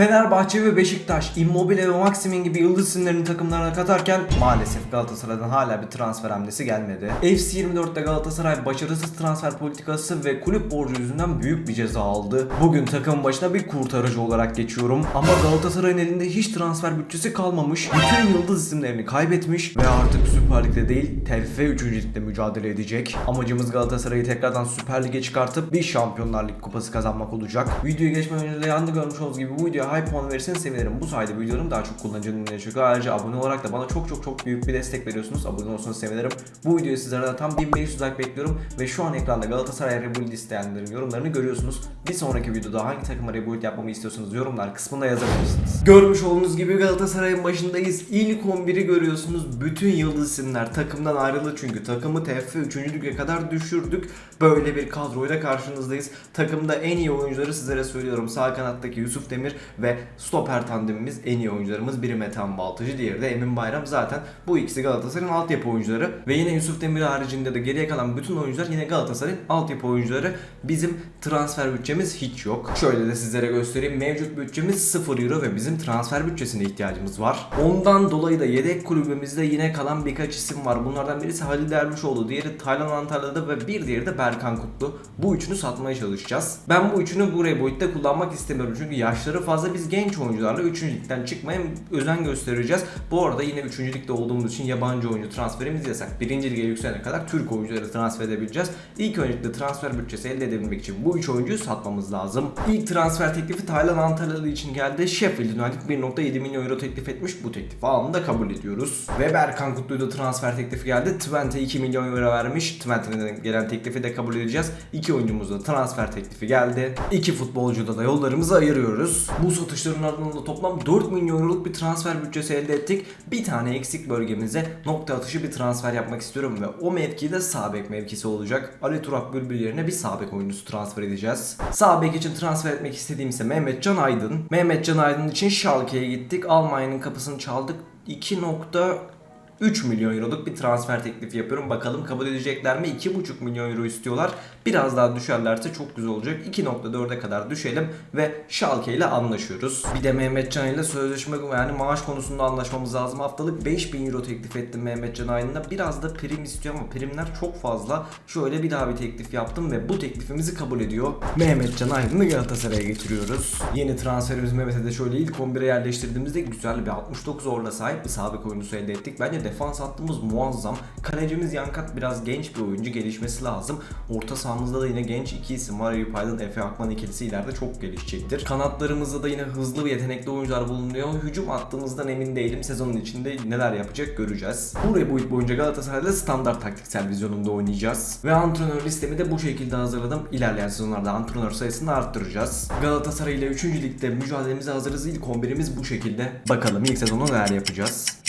Fenerbahçe ve Beşiktaş Immobile ve Maximin gibi yıldız isimlerini takımlarına katarken maalesef Galatasaray'dan hala bir transfer hamlesi gelmedi. FC24'te Galatasaray başarısız transfer politikası ve kulüp borcu yüzünden büyük bir ceza aldı. Bugün takım başına bir kurtarıcı olarak geçiyorum ama Galatasaray'ın elinde hiç transfer bütçesi kalmamış. Bütün yıldız isimlerini kaybetmiş ve artık Süper Lig'de değil TFF 3. Lig'de mücadele edecek. Amacımız Galatasaray'ı tekrardan Süper Lig'e çıkartıp bir Şampiyonlar Ligi kupası kazanmak olacak. Videoyu geçmeden önce de yanında görmüş olduğunuz gibi bu videoya hype puan verirseniz sevinirim. Bu sayede videolarım daha çok kullanıcı önüne çıkıyor. Ayrıca abone olarak da bana çok çok çok büyük bir destek veriyorsunuz. Abone olursanız sevinirim. Bu videoyu sizlerden tam 1500 like bekliyorum ve şu an ekranda Galatasaray Rebuild isteyenlerin yorumlarını görüyorsunuz. Bir sonraki videoda hangi takıma Rebuild yapmamı istiyorsanız yorumlar kısmına yazabilirsiniz. Görmüş olduğunuz gibi Galatasaray'ın başındayız. İlk 11'i görüyorsunuz. Bütün yıldız isimler takımdan ayrıldı çünkü takımı TFF 3. Lig'e kadar düşürdük. Böyle bir kadroyla karşınızdayız. Takımda en iyi oyuncuları sizlere söylüyorum. Sağ kanattaki Yusuf Demir ve stoper tandemimiz en iyi oyuncularımız. Biri Metehan Baltacı, diğeri de Emin Bayram. Zaten bu ikisi Galatasaray'ın altyapı oyuncuları. Ve yine Yusuf Demir haricinde de geriye kalan bütün oyuncular yine Galatasaray'ın altyapı oyuncuları. Bizim transfer bütçemiz hiç yok. Şöyle de sizlere göstereyim. Mevcut bütçemiz 0 euro ve bizim transfer bütçesine ihtiyacımız var. Ondan dolayı da yedek kulübümüzde yine kalan birkaç isim var. Bunlardan birisi Halil Dervişoğlu, diğeri Taylan Antalya'da ve bir diğeri de Berkan Kutlu. Bu üçünü satmaya çalışacağız. Ben bu üçünü buraya boyutta kullanmak istemiyorum. Çünkü yaşları fazla biz genç oyuncularla 3. ligden çıkmaya özen göstereceğiz. Bu arada yine 3. ligde olduğumuz için yabancı oyuncu transferimiz yasak. 1. lige yükselene kadar Türk oyuncuları transfer edebileceğiz. İlk öncelikle transfer bütçesi elde edebilmek için bu üç oyuncuyu satmamız lazım. İlk transfer teklifi Taylan Antalyalı için geldi. Sheffield United 1.7 milyon euro teklif etmiş. Bu teklifi anında kabul ediyoruz. Ve Berkan Kutlu'ya da transfer teklifi geldi. Twente 2 milyon euro vermiş. Twente'nin gelen teklifi de kabul edeceğiz. İki oyuncumuzda transfer teklifi geldi. İki futbolcuda da yollarımızı ayırıyoruz. Bu satışların ardından da toplam 4 milyon euroluk bir transfer bütçesi elde ettik. Bir tane eksik bölgemize nokta atışı bir transfer yapmak istiyorum ve o mevki de sağ mevkisi olacak. Ali Turak Bülbül yerine bir sağ bek oyuncusu transfer edeceğiz. Sağ bek için transfer etmek istediğim ise Mehmet Can Aydın. Mehmet Can Aydın için Schalke'ye gittik. Almanya'nın kapısını çaldık. 2. 3 milyon euroluk bir transfer teklifi yapıyorum. Bakalım kabul edecekler mi? 2,5 milyon euro istiyorlar. Biraz daha düşerlerse çok güzel olacak. 2.4'e kadar düşelim ve Schalke ile anlaşıyoruz. Bir de Mehmet Can ile sözleşme yani maaş konusunda anlaşmamız lazım. Haftalık 5000 euro teklif ettim Mehmet Can Aydın'a. Biraz da prim istiyor ama primler çok fazla. Şöyle bir daha bir teklif yaptım ve bu teklifimizi kabul ediyor. Mehmet Can Aydın'ı Galatasaray'a getiriyoruz. Yeni transferimiz Mehmet'e de şöyle ilk 11'e yerleştirdiğimizde güzel bir 69 orla sahip bir sabit oyuncusu elde ettik. Bence defans hattımız muazzam. Kalecimiz Yankat biraz genç bir oyuncu gelişmesi lazım. Orta sahamızda da yine genç iki isim var. Eyüp Aydın, Efe Akman ikilisi ileride çok gelişecektir. Kanatlarımızda da yine hızlı ve yetenekli oyuncular bulunuyor. Hücum hattımızdan emin değilim. Sezonun içinde neler yapacak göreceğiz. Bu ilk boyunca Galatasaray'da standart taktiksel vizyonunda oynayacağız. Ve antrenör listemi de bu şekilde hazırladım. İlerleyen sezonlarda antrenör sayısını arttıracağız. Galatasaray ile 3. ligde mücadelemize hazırız. İlk 11'imiz bu şekilde. Bakalım ilk sezonu neler yapacağız.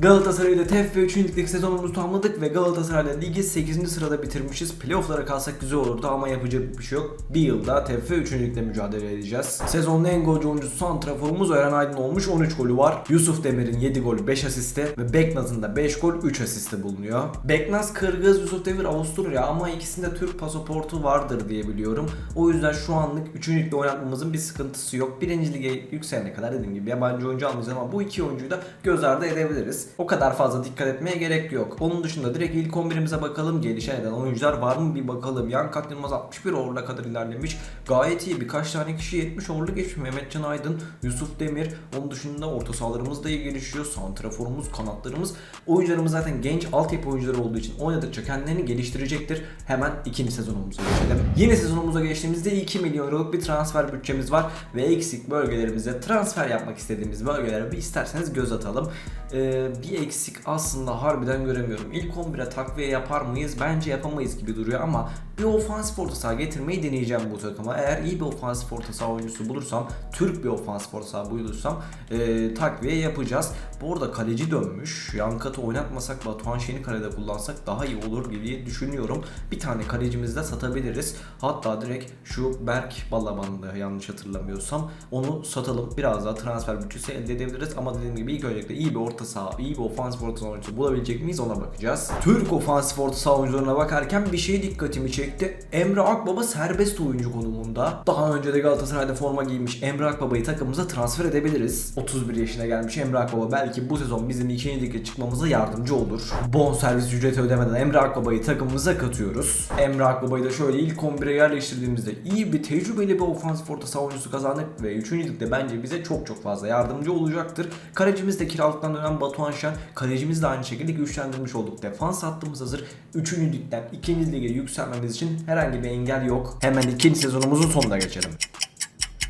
Galatasaray ile TEF ve 3. ligdeki sezonumuzu tamamladık ve Galatasaray ile ligi 8. sırada bitirmişiz. Playoff'lara kalsak güzel olurdu ama yapacak bir şey yok. Bir yılda TEF ve 3. ligde mücadele edeceğiz. Sezonun en golcü oyuncusu santraforumuz Eren Aydın olmuş 13 golü var. Yusuf Demir'in 7 golü 5 asiste ve Beknaz'ın da 5 gol 3 asiste bulunuyor. Beknaz Kırgız, Yusuf Demir Avusturya ama ikisinde Türk pasaportu vardır diye biliyorum. O yüzden şu anlık 3. ligde oynatmamızın bir sıkıntısı yok. 1. lige yükselene kadar dediğim gibi yabancı oyuncu almayacağız ama bu iki oyuncuyu da göz ardı edebiliriz. O kadar fazla dikkat etmeye gerek yok. Onun dışında direkt ilk 11'imize bakalım. Gelişen eden oyuncular var mı bir bakalım. Yan Kat Yılmaz 61 orla kadar ilerlemiş. Gayet iyi. Birkaç tane kişi 70 orlu geçmiş. Mehmetcan Aydın, Yusuf Demir. Onun dışında orta sahalarımız da iyi gelişiyor. Santraforumuz, kanatlarımız. Oyuncularımız zaten genç altyapı oyuncuları olduğu için oynadıkça kendilerini geliştirecektir. Hemen ikinci sezonumuza geçelim. Yeni sezonumuza geçtiğimizde 2 milyon euroluk bir transfer bütçemiz var ve eksik bölgelerimize transfer yapmak istediğimiz bölgelere bir isterseniz göz atalım. Ee, bir eksik aslında harbiden göremiyorum. İlk 11'e takviye yapar mıyız? Bence yapamayız gibi duruyor ama bir ofansif orta saha getirmeyi deneyeceğim bu takıma. Eğer iyi bir ofansif orta saha oyuncusu bulursam, Türk bir ofansif orta saha bulursam e, takviye yapacağız. Bu arada kaleci dönmüş. Yan katı oynatmasak Batuhan Şen'i kalede kullansak daha iyi olur gibi düşünüyorum. Bir tane kalecimizi de satabiliriz. Hatta direkt şu Berk Balaban'da yanlış hatırlamıyorsam onu satalım. Biraz daha transfer bütçesi elde edebiliriz. Ama dediğim gibi ilk öncelikle iyi bir orta saha, iyi bir ofansif orta saha oyuncusu bulabilecek miyiz ona bakacağız. Türk ofansif orta saha oyuncularına bakarken bir şey dikkatimi çekti gerçekleşecekti. Emre Akbaba serbest oyuncu konumunda. Daha önce de Galatasaray'da forma giymiş Emre Akbaba'yı takımımıza transfer edebiliriz. 31 yaşına gelmiş Emre Akbaba belki bu sezon bizim ikinci lige çıkmamıza yardımcı olur. Bon servis ücreti ödemeden Emre Akbaba'yı takımımıza katıyoruz. Emre Akbaba'yı da şöyle ilk 11'e yerleştirdiğimizde iyi bir tecrübeli bir ofansif orta saha oyuncusu kazandık ve 3. ligde bence bize çok çok fazla yardımcı olacaktır. Kalecimiz de kiralıktan dönen Batuhan Şen. Kalecimiz de aynı şekilde güçlendirmiş olduk. Defans hattımız hazır. 3. ligden 2. lige yükselmemiz için herhangi bir engel yok. Hemen ikinci sezonumuzun sonuna geçelim.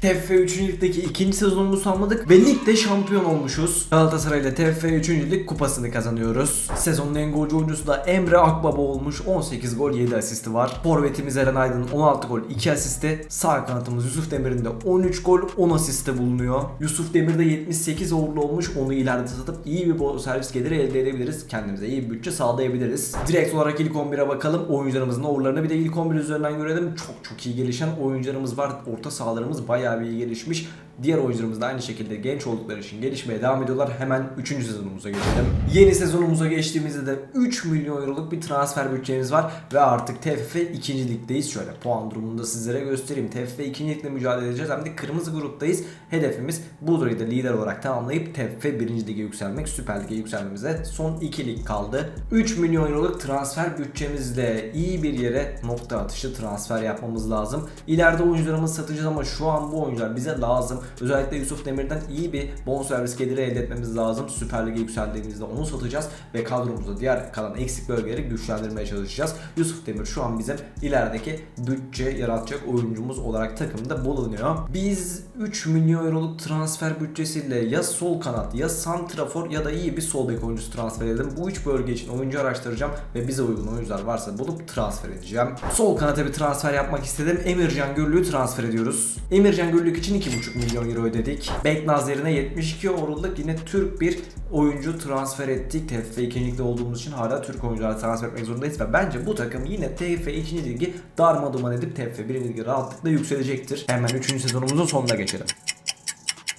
TFF 3. Lig'deki ikinci sezonumuzu tamamladık ve ligde şampiyon olmuşuz. Galatasaray ile TFF 3. Lig kupasını kazanıyoruz. Sezonun en golcü oyuncusu da Emre Akbaba olmuş. 18 gol 7 asisti var. Forvetimiz Eren Aydın 16 gol 2 asisti. Sağ kanatımız Yusuf Demir'in de 13 gol 10 asisti bulunuyor. Yusuf Demir de 78 uğurlu olmuş. Onu ileride satıp iyi bir bol servis geliri elde edebiliriz. Kendimize iyi bir bütçe sağlayabiliriz. Direkt olarak ilk 11'e bakalım. Oyuncularımızın uğurlarını bir de ilk 11 üzerinden görelim. Çok çok iyi gelişen oyuncularımız var. Orta sahalarımız bayağı bir iyi gelişmiş. Diğer oyuncularımız da aynı şekilde genç oldukları için gelişmeye devam ediyorlar. Hemen 3. sezonumuza geçelim. Yeni sezonumuza geçtiğimizde de 3 milyon euroluk bir transfer bütçemiz var ve artık TFF 2. ligdeyiz. Şöyle puan durumunu da sizlere göstereyim. TFF 2. ligde mücadele edeceğiz. Hem de kırmızı gruptayız. Hedefimiz Budura'yı da lider olarak tamamlayıp TFF 1. lige yükselmek, Süper Lig'e yükselmemize son 2 lig kaldı. 3 milyon euroluk transfer bütçemizle iyi bir yere nokta atışı transfer yapmamız lazım. İleride oyuncularımızı satacağız ama şu an bu oyuncular bize lazım. Özellikle Yusuf Demir'den iyi bir bonservis geliri elde etmemiz lazım. Süper Lig'e yükseldiğimizde onu satacağız ve kadromuzda diğer kalan eksik bölgeleri güçlendirmeye çalışacağız. Yusuf Demir şu an bizim ilerideki bütçe yaratacak oyuncumuz olarak takımda bulunuyor. Biz 3 milyon euroluk transfer bütçesiyle ya sol kanat ya santrafor ya da iyi bir sol bek oyuncusu transfer edelim. Bu üç bölge için oyuncu araştıracağım ve bize uygun oyuncular varsa bulup transfer edeceğim. Sol kanata bir transfer yapmak istedim. Emircan Gürlü'yü transfer ediyoruz. Emircan Gürlük için 2,5 milyon euro ödedik. Beknaz yerine 72 euroluk yine Türk bir oyuncu transfer ettik. TFF 2. ligde olduğumuz için hala Türk oyuncular transfer etmek zorundayız ve bence bu takım yine TFF 2. ligi darmaduman edip TFF 1. ligi rahatlıkla yükselecektir. Hemen 3. sezonumuzun sonuna geçelim.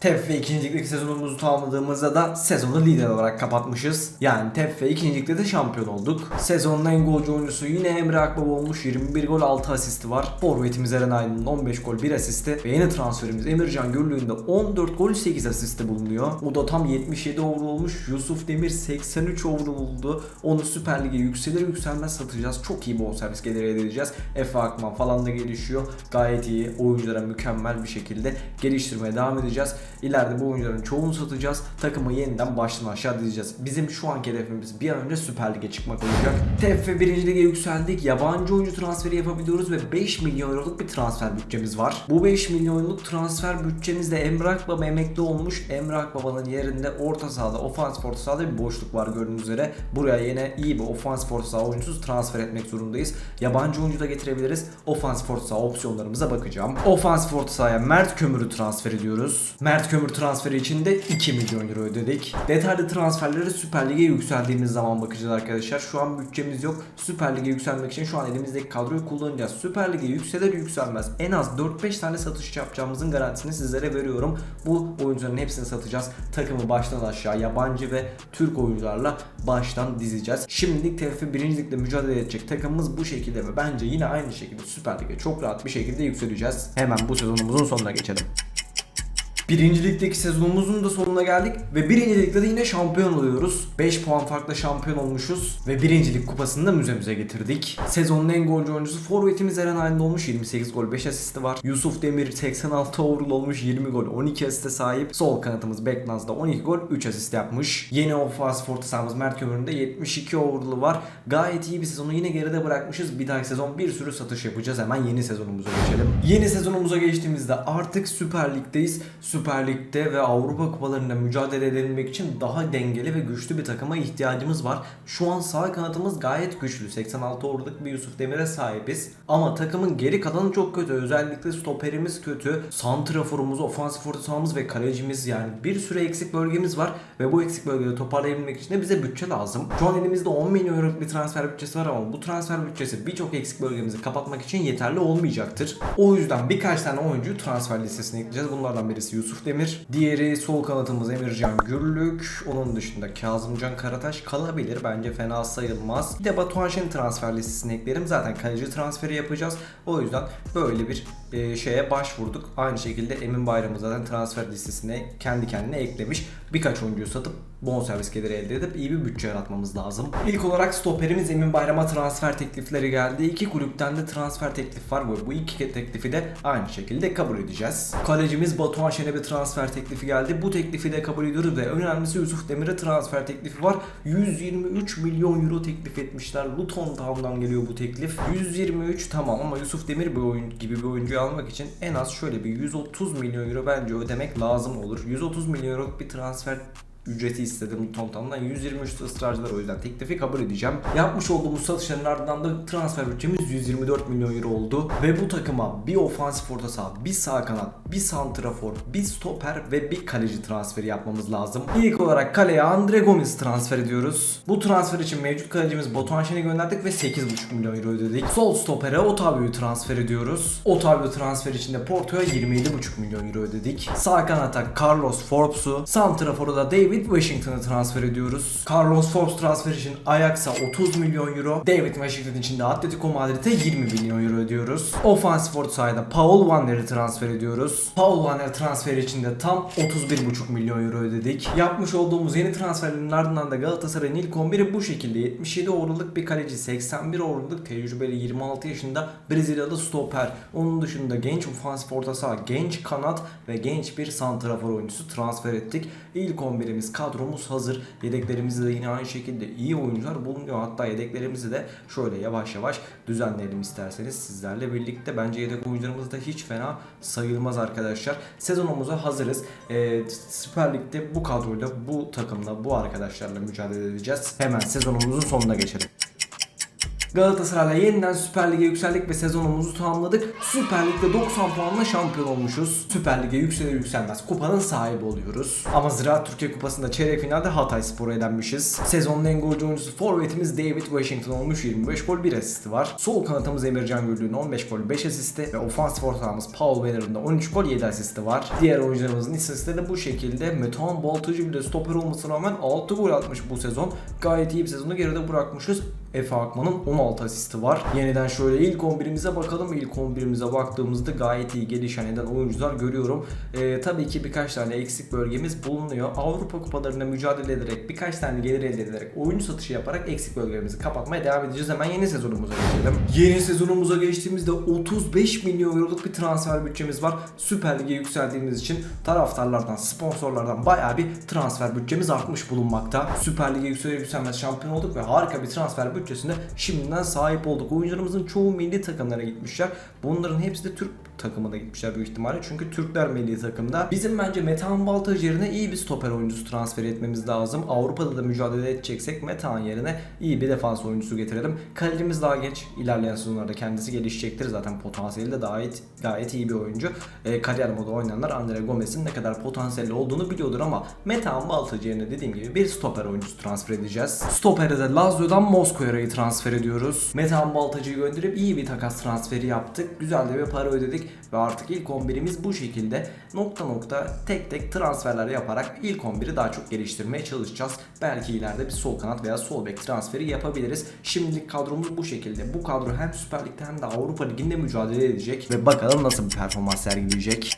TFF 2. ligdeki sezonumuzu tamamladığımızda da sezonu lider olarak kapatmışız. Yani TFF 2. ligde de şampiyon olduk. Sezonun en golcü oyuncusu yine Emre Akbaba olmuş. 21 gol 6 asisti var. Forvetimiz Eren Aydın'ın 15 gol 1 asisti. Ve yeni transferimiz Emircan Gürlüğün de 14 gol 8 asisti bulunuyor. O da tam 77 overall olmuş. Yusuf Demir 83 overall oldu. Onu Süper Lig'e yükselir yükselmez satacağız. Çok iyi bonservis geliri elde edeceğiz. Efe Akman falan da gelişiyor. Gayet iyi. Oyunculara mükemmel bir şekilde geliştirmeye devam edeceğiz. İleride bu oyuncuların çoğunu satacağız. Takımı yeniden baştan aşağı dizeceğiz. Bizim şu anki hedefimiz bir an önce Süper Lig'e çıkmak olacak. TFF 1. Lig'e yükseldik. Yabancı oyuncu transferi yapabiliyoruz ve 5 milyon euroluk bir transfer bütçemiz var. Bu 5 milyonluk transfer bütçemizde Emrah Baba emekli olmuş. Emrah Baba'nın yerinde orta sahada, ofansif orta sahada bir boşluk var gördüğünüz üzere. Buraya yine iyi bir ofansif orta saha oyuncusu transfer etmek zorundayız. Yabancı oyuncu da getirebiliriz. Ofansif orta saha opsiyonlarımıza bakacağım. Ofansif orta sahaya Mert Kömür'ü transfer ediyoruz. Mert Kömür transferi için de 2 milyon euro ödedik. Detaylı transferlere Süper Lig'e yükseldiğimiz zaman bakacağız arkadaşlar. Şu an bütçemiz yok. Süper Lig'e yükselmek için şu an elimizdeki kadroyu kullanacağız. Süper Lig'e yükselir yükselmez en az 4-5 tane satış yapacağımızın garantisini sizlere veriyorum. Bu oyuncuların hepsini satacağız. Takımı baştan aşağı yabancı ve Türk oyuncularla baştan dizeceğiz. Şimdilik TFF 1. Lig'de mücadele edecek takımımız bu şekilde ve bence yine aynı şekilde Süper Lig'e çok rahat bir şekilde yükseleceğiz. Hemen bu sezonumuzun sonuna geçelim. Birinci ligdeki sezonumuzun da sonuna geldik ve birinci ligde de yine şampiyon oluyoruz. 5 puan farkla şampiyon olmuşuz ve birincilik kupasını da müzemize getirdik. Sezonun en golcü oyuncusu forvetimiz Eren Aydın olmuş 28 gol 5 asisti var. Yusuf Demir 86 overall olmuş 20 gol 12 asiste sahip. Sol kanatımız Beknaz'da 12 gol 3 asist yapmış. Yeni ofans forta sahamız Mert Kömür'ün de 72 overall'ı var. Gayet iyi bir sezonu yine geride bırakmışız. Bir dahaki sezon bir sürü satış yapacağız. Hemen yeni sezonumuza geçelim. Yeni sezonumuza geçtiğimizde artık Süper Lig'deyiz. Süper Lig'de ve Avrupa kupalarında mücadele edilmek için daha dengeli ve güçlü bir takıma ihtiyacımız var. Şu an sağ kanatımız gayet güçlü. 86 overall'lık bir Yusuf Demir'e sahibiz. Ama takımın geri kalanı çok kötü. Özellikle stoperimiz kötü. Santraforumuz, ofansif orta ve kalecimiz yani bir sürü eksik bölgemiz var ve bu eksik bölgeleri toparlayabilmek için de bize bütçe lazım. Şu an elimizde 10 milyon euroluk bir transfer bütçesi var ama bu transfer bütçesi birçok eksik bölgemizi kapatmak için yeterli olmayacaktır. O yüzden birkaç tane oyuncuyu transfer listesine ekleyeceğiz. Bunlardan birisi Yusuf Yusuf Demir. Diğeri sol kanatımız Emircan Gürlük. Onun dışında Kazımcan Karataş kalabilir. Bence fena sayılmaz. Bir de Batuhan Şen transfer listesine eklerim. Zaten kaleci transferi yapacağız. O yüzden böyle bir e, şeye başvurduk. Aynı şekilde Emin Bayram'ı zaten transfer listesine kendi kendine eklemiş. Birkaç oyuncuyu satıp bonservis geliri elde edip iyi bir bütçe yaratmamız lazım. İlk olarak stoperimiz Emin Bayram'a transfer teklifleri geldi. İki kulüpten de transfer teklif var. Bu, bu iki teklifi de aynı şekilde kabul edeceğiz. Kalecimiz Batuhan Şen'e bir transfer teklifi geldi. Bu teklifi de kabul ediyoruz ve önemlisi Yusuf Demir'e transfer teklifi var. 123 milyon euro teklif etmişler. Luton Town'dan geliyor bu teklif. 123 tamam ama Yusuf Demir bir oyun gibi bir oyuncuyu almak için en az şöyle bir 130 milyon euro bence ödemek lazım olur. 130 milyon euro bir transfer was ücreti istedim Tomtom'dan. 123 ısrarcılar o yüzden teklifi kabul edeceğim. Yapmış olduğumuz satışların ardından da transfer bütçemiz 124 milyon euro oldu. Ve bu takıma bir ofansif orta saha, bir sağ kanat, bir santrafor, bir stoper ve bir kaleci transferi yapmamız lazım. İlk olarak kaleye Andre Gomes transfer ediyoruz. Bu transfer için mevcut kalecimiz Batuhan Şen'i gönderdik ve 8,5 milyon euro ödedik. Sol stopere Otavio'yu transfer ediyoruz. Otavio transfer için de Porto'ya 27,5 milyon euro ödedik. Sağ kanata Carlos Forbes'u, santrafora da David Washington'ı transfer ediyoruz. Carlos Forbes transfer için Ajax'a 30 milyon euro, David Washington için de Atletico Madrid'e 20 milyon euro ödüyoruz. Ofansif orta sahada Paul Wanner'i transfer ediyoruz. Paul Wanner transferi için de tam 31,5 milyon euro ödedik. Yapmış olduğumuz yeni transferlerin ardından da Galatasaray'ın ilk 11'i bu şekilde 77 overall'lık bir kaleci, 81 overall'lık tecrübeli 26 yaşında Brezilyalı stoper. Onun dışında genç ofansif orta saha, genç kanat ve genç bir santrafor oyuncusu transfer ettik. İlk 11'imiz kadromuz hazır. Yedeklerimizde de yine aynı şekilde iyi oyuncular bulunuyor. Hatta yedeklerimizi de şöyle yavaş yavaş düzenleyelim isterseniz sizlerle birlikte. Bence yedek oyuncularımız da hiç fena sayılmaz arkadaşlar. Sezonumuza hazırız. Ee, Süper Lig'de bu kadroyla, bu takımla, bu arkadaşlarla mücadele edeceğiz. Hemen sezonumuzun sonuna geçelim. Galatasaray'la yeniden Süper Lig'e yükseldik ve sezonumuzu tamamladık. Süper Lig'de 90 puanla şampiyon olmuşuz. Süper Lig'e yükselir yükselmez kupanın sahibi oluyoruz. Ama Ziraat Türkiye Kupası'nda çeyrek finalde Hatay Spor'a elenmişiz. Sezonun en golcü oyuncusu forvetimiz David Washington olmuş 25 gol 1 asisti var. Sol kanatımız Emircan Gürlüğün 15 gol 5 asisti ve ofansif ortağımız Paul Weller'ın da 13 gol 7 asisti var. Diğer oyuncularımızın istatistikleri de bu şekilde. Metehan Baltacı bile stoper olmasına rağmen 6 gol atmış bu sezon. Gayet iyi bir sezonu geride bırakmışız. Efe Akman'ın 16 asisti var. Yeniden şöyle ilk 11'imize bakalım. İlk 11'imize baktığımızda gayet iyi gelişen eden oyuncular görüyorum. Ee, tabii ki birkaç tane eksik bölgemiz bulunuyor. Avrupa kupalarında mücadele ederek birkaç tane gelir elde ederek oyuncu satışı yaparak eksik bölgelerimizi kapatmaya devam edeceğiz. Hemen yeni sezonumuza geçelim. Yeni sezonumuza geçtiğimizde 35 milyon euroluk bir transfer bütçemiz var. Süper Lig'e yükseldiğimiz için taraftarlardan, sponsorlardan bayağı bir transfer bütçemiz artmış bulunmakta. Süper Lig'e yükselir yükselmez şampiyon olduk ve harika bir transfer bütçesine şimdiden sahip olduk. Oyuncularımızın çoğu milli takımlara gitmişler. Bunların hepsi de Türk takımına gitmişler büyük ihtimalle. Çünkü Türkler milli takımda. Bizim bence Metehan Baltaj yerine iyi bir stoper oyuncusu transfer etmemiz lazım. Avrupa'da da mücadele edeceksek Metehan yerine iyi bir defans oyuncusu getirelim. Kalecimiz daha genç. İlerleyen sezonlarda kendisi gelişecektir. Zaten potansiyeli de gayet, gayet iyi bir oyuncu. E, kariyer modu oynayanlar Andre Gomez'in ne kadar potansiyelli olduğunu biliyordur ama Metehan Baltaj yerine dediğim gibi bir stoper oyuncusu transfer edeceğiz. Stoper'e de Lazio'dan Moskova'yı transfer ediyoruz. Metehan Baltacı'yı gönderip iyi bir takas transferi yaptık. Güzel de bir para ödedik ve artık ilk 11'imiz bu şekilde nokta nokta tek tek transferler yaparak ilk 11'i daha çok geliştirmeye çalışacağız. Belki ileride bir sol kanat veya sol bek transferi yapabiliriz. Şimdilik kadromuz bu şekilde. Bu kadro hem Süper Lig'de hem de Avrupa Ligi'nde mücadele edecek ve bakalım nasıl bir performans sergileyecek.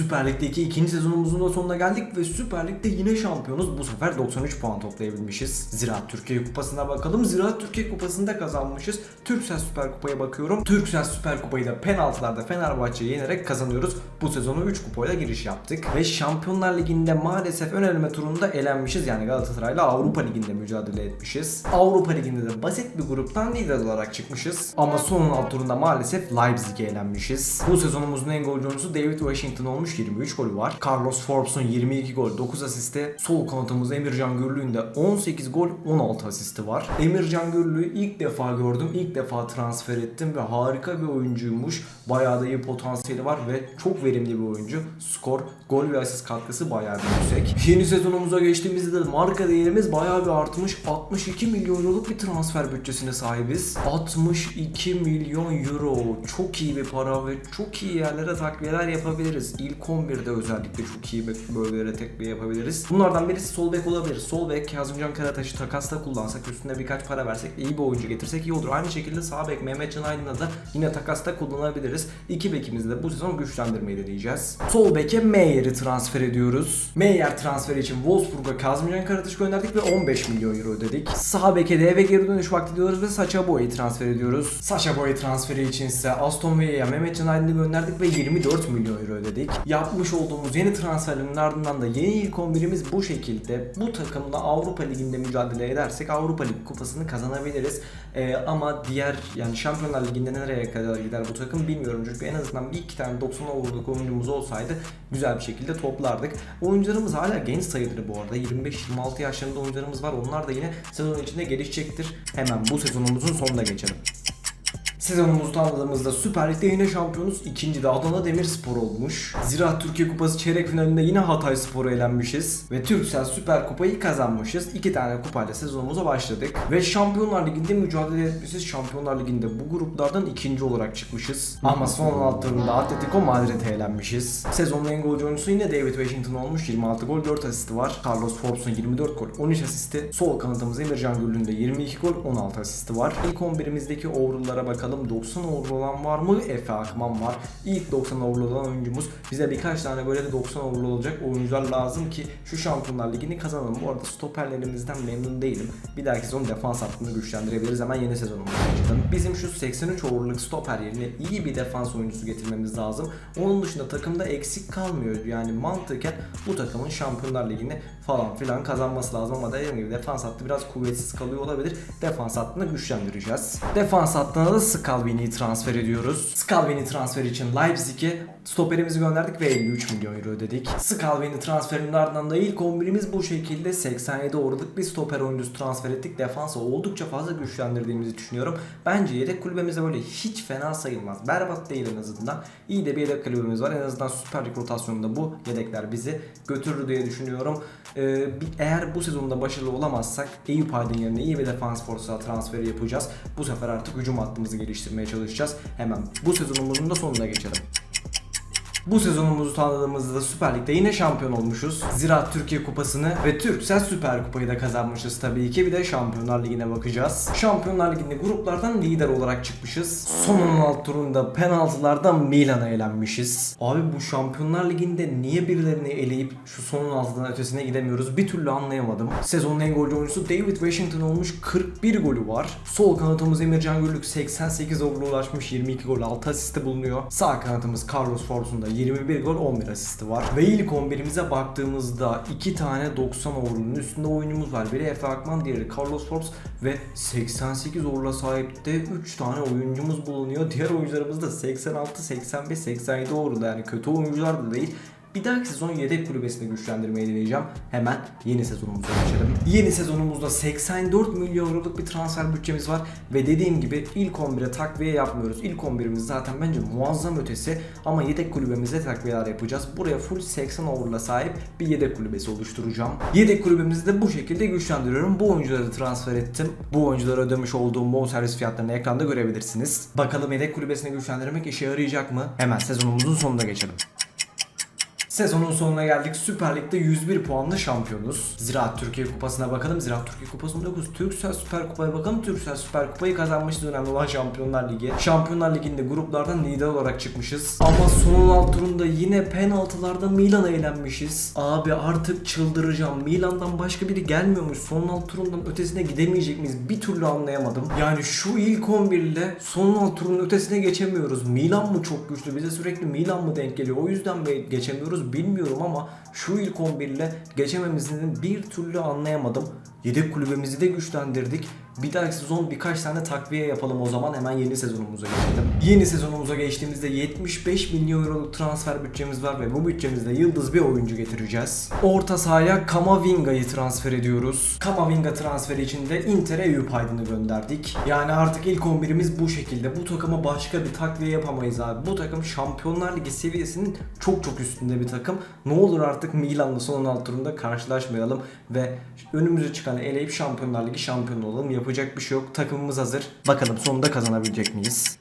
Süper Lig'deki ikinci sezonumuzun da sonuna geldik ve Süper Lig'de yine şampiyonuz. Bu sefer 93 puan toplayabilmişiz. Ziraat Türkiye Kupası'na bakalım. Ziraat Türkiye Kupası'nda kazanmışız. Türksel Süper Kupa'ya bakıyorum. Türksel Süper Kupayı da penaltılarda Fenerbahçe'yi yenerek kazanıyoruz. Bu sezonu 3 kupayla giriş yaptık. Ve Şampiyonlar Ligi'nde maalesef ön eleme turunda elenmişiz. Yani Galatasaray'la Avrupa Ligi'nde mücadele etmişiz. Avrupa Ligi'nde de basit bir gruptan lider olarak çıkmışız. Ama son alt turunda maalesef Leipzig'e elenmişiz. Bu sezonumuzun en golcü oyuncusu David Washington olmuş 23 golü var. Carlos Forbes'un 22 gol 9 asisti. Sol kanatımız Emircan Gürlüğün de 18 gol 16 asisti var. Emircan Gürlüğü ilk defa gördüm. ilk defa transfer ettim ve harika bir oyuncuymuş. Bayağı da iyi potansiyeli var ve çok verimli bir oyuncu. Skor, gol ve asist katkısı bayağı bir yüksek. Yeni sezonumuza geçtiğimizde de marka değerimiz bayağı bir artmış. 62 milyon euroluk bir transfer bütçesine sahibiz. 62 milyon euro. Çok iyi bir para ve çok iyi yerlere takviyeler yapabiliriz. İlk ilk 11'de özellikle çok iyi bölgelere tekme yapabiliriz. Bunlardan birisi sol bek olabilir. Sol bek Kazımcan Karataş'ı takasta kullansak üstüne birkaç para versek iyi bir oyuncu getirsek iyi olur. Aynı şekilde sağ bek Mehmetcan Aydın'a da yine takasta kullanabiliriz. İki bekimizi de bu sezon güçlendirmeyi deneyeceğiz. Sol beke Meyer'i transfer ediyoruz. Meyer transferi için Wolfsburg'a Kazımcan Karataş gönderdik ve 15 milyon euro ödedik. Sağ beke de eve geri dönüş vakti diyoruz ve Sacha Boy'u transfer ediyoruz. Sacha Boy transferi için ise Aston Villa'ya Mehmetcan Aydın'ı gönderdik ve 24 milyon euro ödedik. Yapmış olduğumuz yeni transferlerin ardından da yeni ilk 11'imiz bu şekilde. Bu takımla Avrupa Ligi'nde mücadele edersek Avrupa Ligi kupasını kazanabiliriz. Ee, ama diğer yani Şampiyonlar Ligi'nde nereye kadar gider bu takım bilmiyorum. Çünkü en azından bir iki tane 90 over'luk oyuncumuz olsaydı güzel bir şekilde toplardık. Oyuncularımız hala genç sayılır bu arada. 25-26 yaşlarında oyuncularımız var. Onlar da yine sezon içinde gelişecektir. Hemen bu sezonumuzun sonuna geçelim. Sezonumuzu tamamladığımızda Süper Lig'de yine şampiyonuz. İkinci de Adana Demirspor olmuş. Ziraat Türkiye Kupası çeyrek finalinde yine Hatay Spor'a elenmişiz. Ve Türksel Süper Kupayı kazanmışız. İki tane kupayla sezonumuza başladık. Ve Şampiyonlar Ligi'nde mücadele etmişiz. Şampiyonlar Ligi'nde bu gruplardan ikinci olarak çıkmışız. Ama son 16 turunda Atletico Madrid'e elenmişiz. Sezonun en golcü oyuncusu yine David Washington olmuş. 26 gol 4 asisti var. Carlos Forbes'un 24 gol 13 asisti. Sol kanadımız Emircan Gül'ün de 22 gol 16 asisti var. İlk 11'imizdeki overall'lara bakalım. 90 overall olan var mı? Efe Akman var. İlk 90 overall olan oyuncumuz. Bize birkaç tane böyle de 90 overall olacak oyuncular lazım ki şu Şampiyonlar Ligi'ni kazanalım. Bu arada stoperlerimizden memnun değilim. Bir dahaki sezon defans hattını güçlendirebiliriz. Hemen yeni sezonumuza geçelim. Bizim şu 83 overall'lık stoper yerine iyi bir defans oyuncusu getirmemiz lazım. Onun dışında takımda eksik kalmıyor. Yani mantıken bu takımın Şampiyonlar Ligi'ni falan filan kazanması lazım ama dediğim gibi defans hattı biraz kuvvetsiz kalıyor olabilir. Defans hattını güçlendireceğiz. Defans hattına da Scalvini'yi transfer ediyoruz. Scalvini transferi için Leipzig'e stoperimizi gönderdik ve 53 milyon euro ödedik. Scalvini transferinin ardından da ilk 11'imiz bu şekilde 87 uğradık bir stoper oyuncusu transfer ettik. Defansı oldukça fazla güçlendirdiğimizi düşünüyorum. Bence yedek kulübemize böyle hiç fena sayılmaz. Berbat değil en azından. İyi de bir yedek kulübümüz var. En azından Süper Lig rotasyonunda bu yedekler bizi götürür diye düşünüyorum. Ee, eğer bu sezonda başarılı olamazsak Eyüp Aydın yerine iyi bir defans forsa transferi yapacağız. Bu sefer artık hücum hattımızı geliştirmeye çalışacağız. Hemen bu sezonumuzun da sonuna geçelim. Bu sezonumuzu tamamladığımızda Süper Lig'de yine şampiyon olmuşuz. Ziraat Türkiye Kupası'nı ve Türksel Süper Kupayı da kazanmışız tabii ki. Bir de Şampiyonlar Ligi'ne bakacağız. Şampiyonlar Ligi'nde gruplardan lider olarak çıkmışız. Son 16 turunda penaltılardan Milan'a elenmişiz. Abi bu Şampiyonlar Ligi'nde niye birilerini eleyip şu son 16'dan ötesine gidemiyoruz bir türlü anlayamadım. Sezonun en golcü oyuncusu David Washington olmuş 41 golü var. Sol kanatımız Emircan Gürlük 88 over'a ulaşmış 22 gol 6 asisti bulunuyor. Sağ kanatımız Carlos Fors'un da 21 gol 11 asisti var. Ve ilk 11'imize baktığımızda 2 tane 90 over'un üstünde oyuncumuz var. Biri Efe Akman, diğeri Carlos Forbes ve 88 over'a sahip de 3 tane oyuncumuz bulunuyor. Diğer oyuncularımız da 86, 85, 87 over'da yani kötü oyuncular da değil. Bir dahaki sezon yedek kulübesini güçlendirmeyi deneyeceğim. Hemen yeni sezonumuza geçelim. Yeni sezonumuzda 84 milyon euroluk bir transfer bütçemiz var. Ve dediğim gibi ilk 11'e takviye yapmıyoruz. İlk 11'imiz zaten bence muazzam ötesi. Ama yedek kulübemize takviyeler yapacağız. Buraya full 80 over'la sahip bir yedek kulübesi oluşturacağım. Yedek kulübemizi de bu şekilde güçlendiriyorum. Bu oyuncuları transfer ettim. Bu oyunculara ödemiş olduğum bonservis fiyatlarını ekranda görebilirsiniz. Bakalım yedek kulübesini güçlendirmek işe yarayacak mı? Hemen sezonumuzun sonuna geçelim. Sezonun sonuna geldik. Süper Lig'de 101 puanla şampiyonuz. Ziraat Türkiye Kupası'na bakalım. Ziraat Türkiye Kupası'nda yokuz. Türksel Süper Kupa'ya bakalım. Türksel Süper Kupayı kazanmışız. Önemli olan Şampiyonlar Ligi. Şampiyonlar Ligi'nde gruplardan lider olarak çıkmışız. Ama son 16 turunda yine penaltılarda Milan'a elenmişiz. Abi artık çıldıracağım. Milan'dan başka biri gelmiyormuş. Son 16 turundan ötesine gidemeyecek miyiz? Bir türlü anlayamadım. Yani şu ilk 11 ile son 16 turun ötesine geçemiyoruz. Milan mı çok güçlü? Bize sürekli Milan mı denk geliyor? O yüzden mi geçemiyoruz bilmiyorum ama şu ilk 11 ile geçememizin bir türlü anlayamadım. Yedek kulübemizi de güçlendirdik. Bir dahaki sezon birkaç tane takviye yapalım o zaman hemen yeni sezonumuza geçelim. Yeni sezonumuza geçtiğimizde 75 milyon euroluk transfer bütçemiz var ve bu bütçemizde yıldız bir oyuncu getireceğiz. Orta sahaya Kamavinga'yı transfer ediyoruz. Kamavinga transferi için de Inter'e Eyüp Aydın'ı gönderdik. Yani artık ilk 11'imiz bu şekilde. Bu takıma başka bir takviye yapamayız abi. Bu takım Şampiyonlar Ligi seviyesinin çok çok üstünde bir takım. Ne olur artık Milan'la son 16 turunda karşılaşmayalım ve önümüze çıkan eleyip Şampiyonlar Ligi şampiyonu olalım. Yapacak bir şey yok. Takımımız hazır. Bakalım sonunda kazanabilecek miyiz?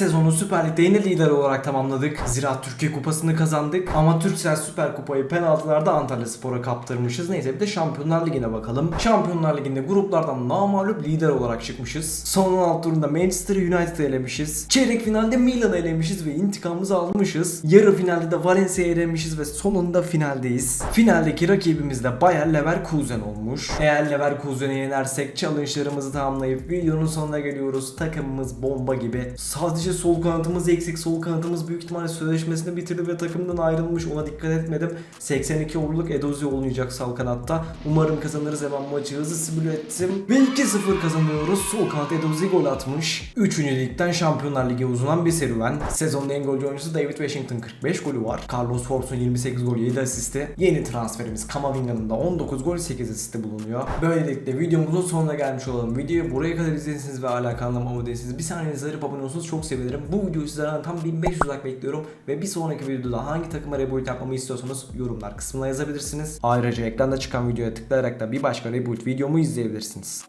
Sezonu Süper Lig'de yeni lider olarak tamamladık. Zira Türkiye Kupası'nı kazandık. Ama Türksel Süper Kupayı penaltılarda Antalya Spor'a kaptırmışız. Neyse bir de Şampiyonlar Ligi'ne bakalım. Şampiyonlar Ligi'nde gruplardan namalup lider olarak çıkmışız. Son 16 turunda Manchester United'ı elemişiz. Çeyrek finalde Milan'ı elemişiz ve intikamımızı almışız. Yarı finalde de Valencia'yı elemişiz ve sonunda finaldeyiz. Finaldeki rakibimiz de Bayer Leverkusen olmuş. Eğer Leverkusen'i yenersek challenge'larımızı tamamlayıp videonun sonuna geliyoruz. Takımımız bomba gibi. Sadece sol kanatımız eksik. Sol kanatımız büyük ihtimalle sözleşmesini bitirdi ve takımdan ayrılmış. Ona dikkat etmedim. 82 over'luk Edozi olmayacak sağ kanatta. Umarım kazanırız hemen maçı hızlı simüle ettim. Ve 2-0 kazanıyoruz. Sol kanat Edozi gol atmış. 3. ligden Şampiyonlar Ligi uzanan bir serüven. Sezonun en golcü oyuncusu David Washington 45 golü var. Carlos Forbes'un 28 gol 7 asisti. Yeni transferimiz Kamavinga'nın da 19 gol 8 asisti bulunuyor. Böylelikle videomuzun sonuna gelmiş olalım. Videoyu buraya kadar izlediyseniz ve hala kanalıma abone değilseniz bir saniyenizi ayırıp abone olursanız çok sevinirim. Bu videoyu sizlerden tam 1500 like bekliyorum ve bir sonraki videoda hangi takıma reboot yapmamı istiyorsanız yorumlar kısmına yazabilirsiniz. Ayrıca ekranda çıkan videoya tıklayarak da bir başka reboot videomu izleyebilirsiniz.